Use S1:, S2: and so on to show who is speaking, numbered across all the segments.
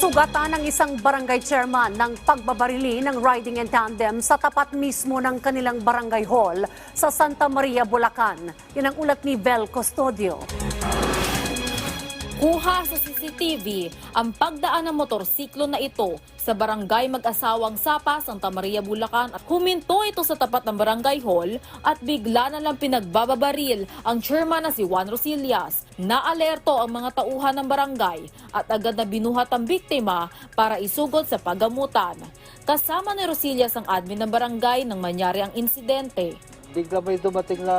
S1: Sugatan ng isang barangay chairman ng pagbabarili ng riding in tandem sa tapat mismo ng kanilang barangay hall sa Santa Maria, Bulacan. Yan ang ulat ni Vel Custodio.
S2: Kuha sa CCTV ang pagdaan ng motorsiklo na ito sa barangay mag-asawang Sapa, Santa Maria, Bulacan at huminto ito sa tapat ng barangay hall at bigla na lang pinagbababaril ang chairman na si Juan Rosillas. Naalerto ang mga tauhan ng barangay at agad na binuhat ang biktima para isugod sa paggamutan. Kasama ni Rosillas ang admin ng barangay nang manyari ang insidente.
S3: bigla may dumating na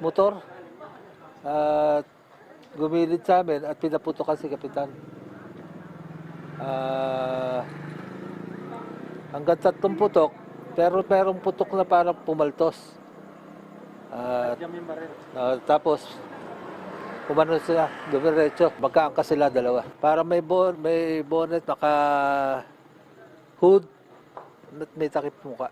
S3: motor at gumilid sa amin at pinaputokan si Kapitan. Ah, hanggang tatlong putok, pero merong putok na parang pumaltos. At, ah, tapos, kumano sila, dumiretso, magkaangka sila dalawa. Para may, bon, may bonnet, naka hood, may takip muka.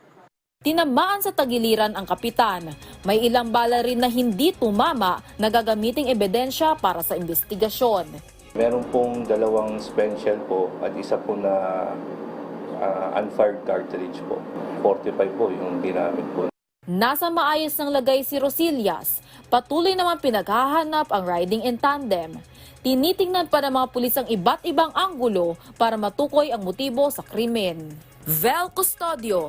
S2: Tinamaan sa tagiliran ang kapitan. May ilang bala rin na hindi tumama na gagamiting ebidensya para sa investigasyon.
S4: Meron pong dalawang shell po at isa po na ah, unfired cartridge po. 45 po yung ginamit po.
S2: Nasa maayos ng lagay si Rosillas. Patuloy naman pinaghahanap ang riding in tandem. Tinitingnan pa ng mga pulis ang iba't ibang anggulo para matukoy ang motibo sa krimen. Vel Custodio